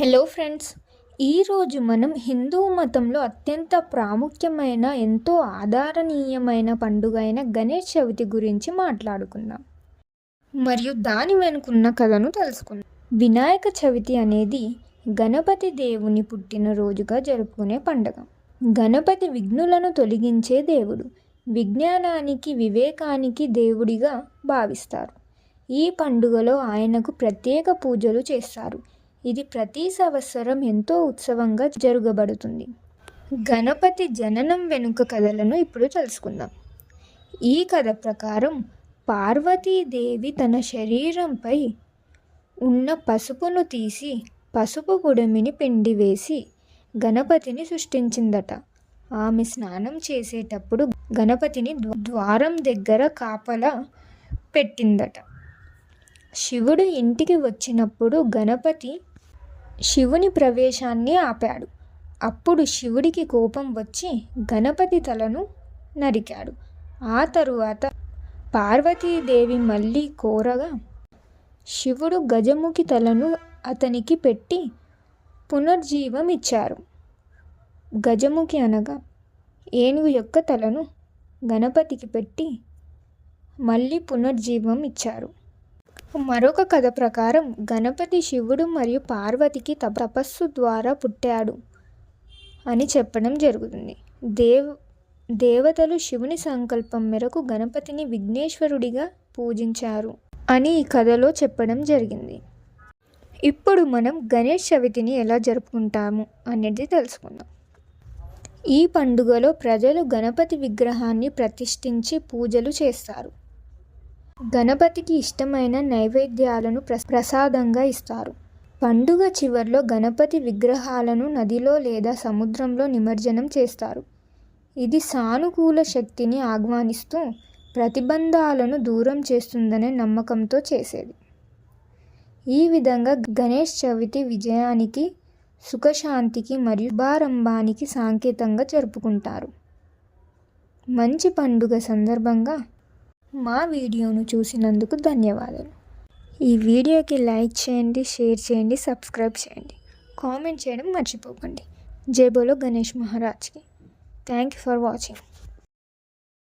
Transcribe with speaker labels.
Speaker 1: Hello friends ఈరోజు మనం హిందూ మతంలో అత్యంత ప్రాముఖ్యమైన ఎంతో ఆదరణీయమైన పండుగ అయిన గణేష్ చవితి గురించి మాట్లాడుకుందాం. మరియు దాని వెనుకున్న కథను తెలుసుకుందాం. వినాయక చవితి అనేది గణపతి దేవుని పుట్టినరోజుగా జరుపుకునే పండుగ. గణపతి విఘ్నులను తొలగించే దేవుడు విజ్ఞానానికి వివేకానికి దేవుడిగా భావిస్తారు. ఈ పండుగలో ఆయనకు ప్రత్యేక పూజలు చేస్తారు. ఇది ప్రతి సంవత్సరం ఎంతో ఉత్సవంగా జరుగబడుతుంది. గణపతి జననం వెనుక కథలను ఇప్పుడు తెలుసుకుందాం. ఈ కథ ప్రకారం పార్వతీదేవి తన శరీరంపై ఉన్న పసుపును తీసి పసుపు గుడమిని పిండి వేసి గణపతిని సృష్టించిందట. ఆమె స్నానం చేసేటప్పుడు గణపతిని ద్వారం దగ్గర కాపలా పెట్టిందట. శివుడు ఇంటికి వచ్చినప్పుడు గణపతి శివుని ప్రవేశాన్ని ఆపాడు. అప్పుడు శివుడికి కోపం వచ్చి గణపతి తలను నరికాడు. ఆ తరువాత పార్వతీదేవి మళ్ళీ కోరగా శివుడు గజముఖి తలను అతనికి పెట్టి పునర్జీవం ఇచ్చారు. గజముఖి అనగా ఏనుగు యొక్క తలను గణపతికి పెట్టి మళ్ళీ పునర్జీవం ఇచ్చారు. మరొక కథ ప్రకారం గణపతి శివుడు మరియు పార్వతికి తపస్సు ద్వారా పుట్టాడు అని చెప్పడం జరుగుతుంది. దేవ్ దేవతలు శివుని సంకల్పం మేరకు గణపతిని విఘ్నేశ్వరుడిగా పూజించారు అని ఈ కథలో చెప్పడం జరిగింది. ఇప్పుడు మనం గణేష్ చవితిని ఎలా జరుపుకుంటాము అనేది తెలుసుకుందాం. ఈ పండుగలో ప్రజలు గణపతి విగ్రహాన్ని ప్రతిష్ఠించి పూజలు చేస్తారు. గణపతికి ఇష్టమైన నైవేద్యాలను ప్ర- ప్రసాదంగా ఇస్తారు. పండుగ చివర్లో గణపతి విగ్రహాలను నదిలో లేదా సముద్రంలో నిమజ్జనం చేస్తారు. ఇది సానుకూల శక్తిని ఆహ్వానిస్తూ ప్రతిబంధాలను దూరం చేస్తుందనే నమ్మకంతో చేసేది. ఈ విధంగా గణేష్ చవితి విజయానికి సుఖశాంతికి మరియు శుభారంభానికి సాంకేతంగా జరుపుకుంటారు. మంచి పండుగ సందర్భంగా మా వీడియోను చూసినందుకు ధన్యవాదాలు. ఈ వీడియోకి లైక్ చేయండి షేర్ చేయండి సబ్స్క్రైబ్ చేయండి. కామెంట్ చేయడం మర్చిపోకండి. జేబోలో గణేష్ మహారాజ్కి. Thank you for watching.